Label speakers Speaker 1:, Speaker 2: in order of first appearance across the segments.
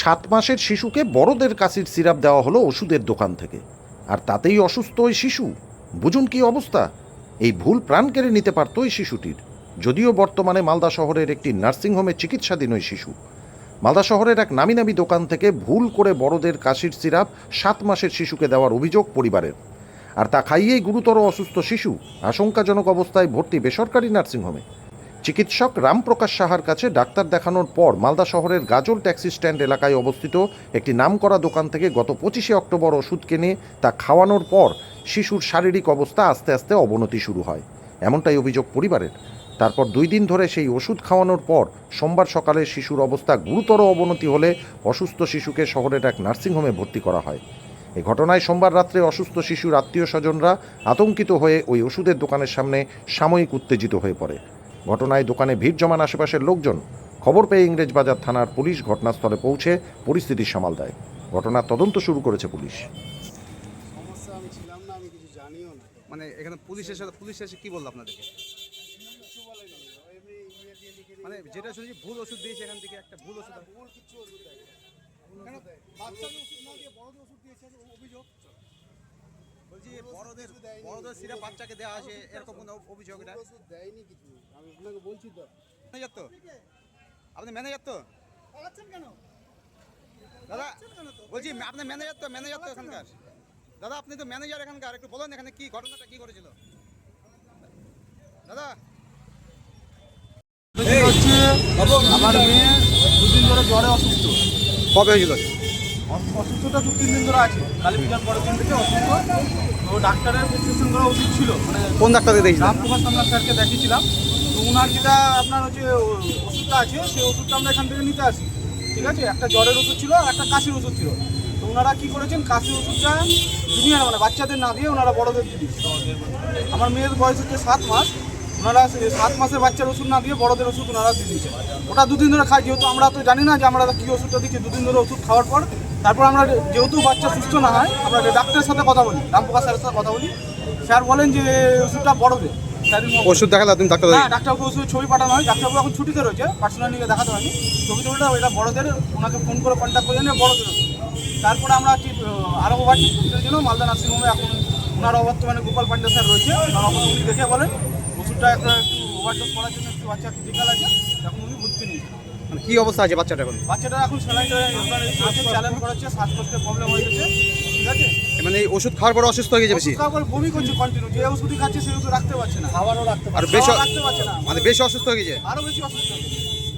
Speaker 1: সাত মাসের শিশুকে বড়দের কাশির সিরাপ দেওয়া হলো ওষুধের দোকান থেকে। আর তাতেই অসুস্থ ওই শিশু। বুঝুন কি অবস্থা? এই ভুল প্রাণ কেড়ে নিতে পারত ওই শিশুটির। যদিও বর্তমানে মালদা শহরের একটি নার্সিংহোমে চিকিৎসাধীন ওই শিশু। মালদা শহরের এক নামি নামি দোকান থেকে ভুল করে বড়দের কাশির সিরাপ সাত মাসের শিশুকে দেওয়ার অভিযোগ পরিবারের। আর তা খাইয়েই গুরুতর অসুস্থ শিশু। আশঙ্কাজনক অবস্থায় ভর্তি বেসরকারি নার্সিংহোমে চিকিৎসক রামপ্রকাশ সাহার কাছে ডাক্তার দেখানোর পর মালদা শহরের গাজল ট্যাক্সি স্ট্যান্ড এলাকায় অবস্থিত একটি নামকরা দোকান থেকে গত পঁচিশে অক্টোবর ওষুধ কিনে তা খাওয়ানোর পর শিশুর শারীরিক অবস্থা আস্তে আস্তে অবনতি শুরু হয়। এমনটাই অভিযোগ পরিবারের। তারপর দুই দিন ধরে সেই ওষুধ খাওয়ানোর পর সোমবার সকালে শিশুর অবস্থা গুরুতর অবনতি হলে অসুস্থ শিশুকে শহরের এক নার্সিংহোমে ভর্তি করা হয়। এ ঘটনায় সোমবার রাত্রে অসুস্থ শিশুর আত্মীয় স্বজনরা আতঙ্কিত হয়ে ওই ওষুধের দোকানের সামনে সাময়িক উত্তেজিত হয়ে পড়ে। ঘটনায় দোকানে ভিড় জমান আশেপাশের লোকজন খবর পেয়ে ইংরেজবাজার থানার পুলিশ ঘটনাস্থলে পৌঁছে পরিস্থিতি সামাল দেয়। ঘটনার তদন্ত শুরু করেছে পুলিশ।
Speaker 2: সমস্যা আমি ছিলাম না আমি কিছু জানিও না।
Speaker 3: মানে এখানে পুলিশ এসে পুলিশ এসে কি বলল আপনাদেরকে মানে যেটা শুনেছি ভুল ওষুধ দিয়েছে এখান থেকে একটা ভুল ওষুধ।
Speaker 2: ভুল কিছু ওষুধ দেয় বাচ্চাদের ওষুধ না দিয়ে বড়দের ওষুধ দিয়েছে অভিযোগ।
Speaker 3: বলছি বড়দের বড়দের সিরাপ বাচ্চাকে দেওয়া আছে এরকম কোনো অভিযোগ এটা?
Speaker 2: দেয়নি কিছু। আমি আপনাকে বলছি তো।
Speaker 3: ম্যানেজার তো? আপনি ম্যানেজার তো?
Speaker 2: কেন?
Speaker 3: দাদা বলছি আপনি ম্যানেজার তো ম্যানেজার তো এখানকার। দাদা আপনি তো ম্যানেজার এখানকার। একটু বলুন এখানে কি ঘটনাটা কি করেছিল দাদা।
Speaker 4: আমার মেয়ে দুদিন ধরে জ্বরে অসুস্থ।
Speaker 3: কবে হয়েছিল?
Speaker 4: অস- অসুস্থতা দু তিন দিন ধরে আছে। কালী পূজার পরের দিন থেকে অসুস্থ। তো ডাক্তারের প্রেসক্রিপশন করা ওষুধ ছিল। মানে
Speaker 3: কোন ডাক্তারকে দেখছিলেন
Speaker 4: রামপ্রকাশ সামনা স্যারকে দেখিয়েছিলাম। তো ওনার যেটা আপনার হচ্ছে ওষুধটা আছে সেই ওষুধটা আমরা এখান থেকে নিতে আসি। ঠিক আছে? একটা জ্বরের ওষুধ ছিল আর একটা কাশির ওষুধ ছিল। তো ওনারা কী করেছেন? কাশির ওষুধটা জুনিয়র মানে বাচ্চাদের না দিয়ে ওনারা বড়দের দিয়ে দিচ্ছে আমার মেয়ের বয়স হচ্ছে সাত মাস। ওনারা সাত মাসের বাচ্চার ওষুধ না দিয়ে বড়দের ওষুধ ওনারা দিয়ে দিচ্ছে ওটা দুদিন ধরে খাই যেহেতু আমরা তো জানি না যে আমরা কী ওষুধটা দিচ্ছি দুদিন ধরে ওষুধ খাওয়ার পর তারপর আমরা যেহেতু বাচ্চা সুস্থ না হয় আমরা ডাক্তারের সাথে কথা বলি রামপ্রকাশ স্যারের সাথে কথা বলি। স্যার বলেন যে ওষুধটা বড়দের
Speaker 3: ওষুধ দেখালে আপনি ডাক্তার
Speaker 4: হ্যাঁ ডাক্তারবাবু ওষুধ ছবি পাঠানো হয় ডাক্তারবাবু এখন ছুটিতে রয়েছে পার্সোনালি দেখাতে হয়নি। ছবি ছবিটা এটা বড়দের ওনাকে ফোন করে কন্ট্যাক্ট করে নিয়ে বড়দের তারপরে আমরা আরও ওভার ট্রিটমেন্টের জন্য মালদা নার্সিংহোমে এখন ওনার বর্তমানে গোপাল পান্ডে স্যার রয়েছে ওনার অবস্থা উনি দেখে বলেন। ওষুধটা একটা একটু ওভারডোজ করার জন্য একটু বাচ্চা ক্রিটিক্যাল আছে এখন উনি ভর্তি নিয়েছেন।
Speaker 3: মানে কি অবস্থা আছে বাচ্চাটা এখন?
Speaker 4: বাচ্চাটা এখন স্যালাইন চ্যালেঞ্জ করাচ্ছে শ্বাসকষ্টের প্রবলেম হয়ে গেছে। ঠিক আছে?
Speaker 3: মানে এই ওষুধ খাওয়ার পর অসুস্থ হয়ে গেছে বেশি?
Speaker 4: বমি করছে কন্টিনিউ যে ওষুধই খাচ্ছে সেই ওষুধ রাখতে পারছে না। খাবারও রাখতে
Speaker 3: আর বেশ
Speaker 4: রাখতে পারছে না।
Speaker 3: মানে বেশি অসুস্থ হয়ে গেছে?
Speaker 4: আরও বেশি অসুস্থ হয়ে গেছে।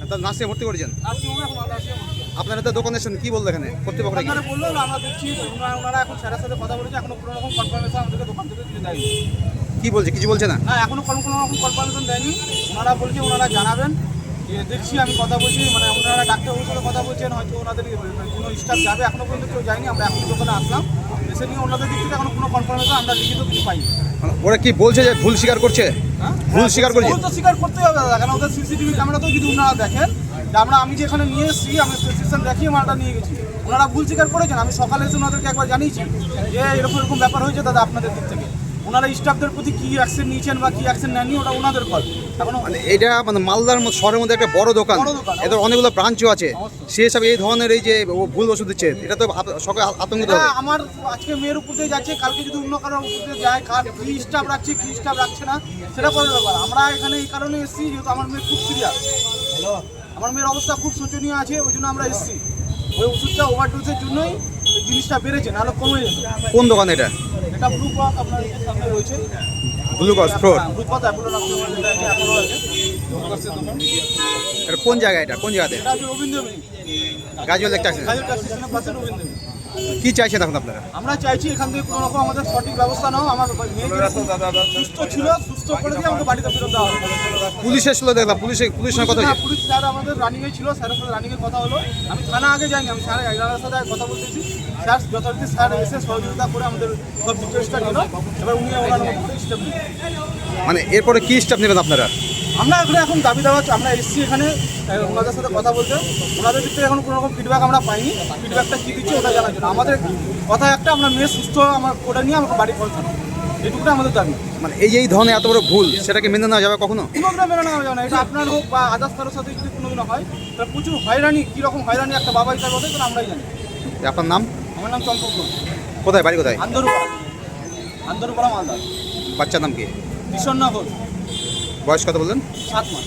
Speaker 3: তার নার্সে ভর্তি করেছেন? আপনারা তো দোকানে এসেছেন কি বলল এখানে? কর্তৃপক্ষরা কি
Speaker 4: বলল না, আমরা দেখছি ওনারা এখন স্যারের সাথে কথা বলেছে এখনও কোনো রকম কনফার্মেশন আমাদেরকে দোকান থেকে দিয়ে দেয়নি।
Speaker 3: কি বলছে কিছু বলছে না?
Speaker 4: না এখনও কোনো কোনো রকম কনফার্মেশন দেয়নি। ওনারা বলছে ওনারা জানাবেন। যে দেখছি আমি কথা বলছি মানে ওনারা ডাক্তারবাবুর সাথে কথা বলছেন হয়তো ওনাদের কোনো স্টাফ যাবে এখনও পর্যন্ত কেউ যায়নি আমরা এখন দোকানে আসলাম এসে নিয়ে ওনাদের দিক থেকে এখনও কোনো কনফার্মেশন আমরা লিখিত কিছু পাইনি
Speaker 3: মানে ওরা কি বলছে যে ভুল স্বীকার করছে
Speaker 4: হ্যাঁ?
Speaker 3: ভুল স্বীকার করছে?
Speaker 4: ভুল তো স্বীকার করতেই হবে দাদা কারণ ওদের সিসিটিভি ক্যামেরাতেও যদি ওনারা দেখেন যে আমরা আমি যেখানে নিয়ে এসেছি আমি প্রেসক্রিপশন দেখিয়ে মালটা নিয়ে গেছি ওনারা ভুল স্বীকার করেছেন আমি সকালে এসে ওনাদেরকে একবার জানিয়েছি যে এরকম এরকম ব্যাপার হয়েছে দাদা আপনাদের দিক থেকে ওনারা স্টাফদের প্রতি কি অ্যাকশন নিয়েছেন বা কি অ্যাকশন নেননি ওটা ওনাদের কল এখনও
Speaker 3: মানে এটা মানে মালদার শহরের মধ্যে একটা বড় দোকান। এদের অনেকগুলো ব্রাঞ্চও আছে। সেই হিসাবে এই ধরনের এই যে ভুল ওষুধ দিচ্ছে এটা তো সকলে আতঙ্কিত হবে।
Speaker 4: আমার আজকে মেয়ের উপর দিয়ে যাচ্ছে কালকে যদি অন্য কারোর উপর দিয়ে যায় কার কি স্টাফ রাখছে কি স্টাফ রাখছে না সেটা পরের ব্যাপার। আমরা এখানে এই কারণে এসেছি যেহেতু আমার মেয়ে খুব সিরিয়াস আমার মেয়ের অবস্থা খুব শোচনীয় আছে ওই জন্য আমরা এসেছি। ওই ওষুধটা ওভারডোজের জন্যই জিনিসটা বেড়েছে নাহলে কমে যেত।
Speaker 3: কোন দোকান এটা?
Speaker 4: এটা ব্লু ক্রস আপনার সামনে রয়েছে।
Speaker 3: Glucose flour
Speaker 4: blue cross Apollo Apollo আছে।
Speaker 3: এটা কোন জায়গা এটা? কোন জায়গাতে?
Speaker 4: এটা রবীন্দ্র
Speaker 3: গাজল একটা আছে
Speaker 4: কাজের কাজ পাশে রবীন্দ্র
Speaker 3: কি চাইছেন এখন আপনারা?
Speaker 4: আমরা চাইছি এখান থেকে কোনো রকম আমাদের সঠিক ব্যবস্থা নাও। আমার মেয়ে সুস্থ ছিল সুস্থ করে দিয়ে আমাকে বাড়িতে ফেরত দেওয়া হবে
Speaker 3: পুলিশ এসেছিল দেখলাম পুলিশ পুলিশের কথা
Speaker 4: পুলিশ স্যার আমাদের রানিংয়ে ছিল স্যারের সাথে রানিংয়ে কথা হলো। আমি থানা আগে যাইনি আমি স্যার এনার সাথে কথা বলতেছি। স্যার যথারীতি স্যার এসে সহযোগিতা করে আমাদের সব ডিটেলসটা নিল। এবার উনি ওনার স্টেপ
Speaker 3: মানে এরপরে কি স্টেপ নেবেন আপনারা?
Speaker 4: আমরা এখানে এখন দাবি দেওয়া আমরা এসছি এখানে ওনাদের সাথে কথা বলতে। ওনাদের দিক থেকে এখন কোনো রকম ফিডব্যাক আমরা পাইনি। ফিডব্যাকটা কী দিচ্ছে ওটা জানার জন্য। আমাদের কথা একটা আমরা মেয়ে সুস্থ আমার করে নিয়ে আমাকে বাড়ি পৌঁছানো এটুকুটাই আমাদের দাবি।
Speaker 3: মানে এই এই ধরনের এত বড় ভুল সেটাকে মেনে নেওয়া যাবে কখনো?
Speaker 4: কোনোদিনও মেনে নেওয়া যাবে না। এটা আপনার হোক বা আদার্স কারোর সাথে যদি কোনোদিনও হয় তাহলে প্রচুর হয়রানি কীরকম হয়রানি একটা বাবা হিসাবে হতে সেটা আমরাই জানি।
Speaker 3: আপনার নাম?
Speaker 4: আমার নাম চম্পক
Speaker 3: কোথায় বাড়ি কোথায়?
Speaker 4: আন্দরপাড়া। আন্দরপাড়া মালদা।
Speaker 3: বাচ্চার নাম কি?
Speaker 4: ঘোষ
Speaker 3: বয়স কত বললেন
Speaker 4: সাত মাস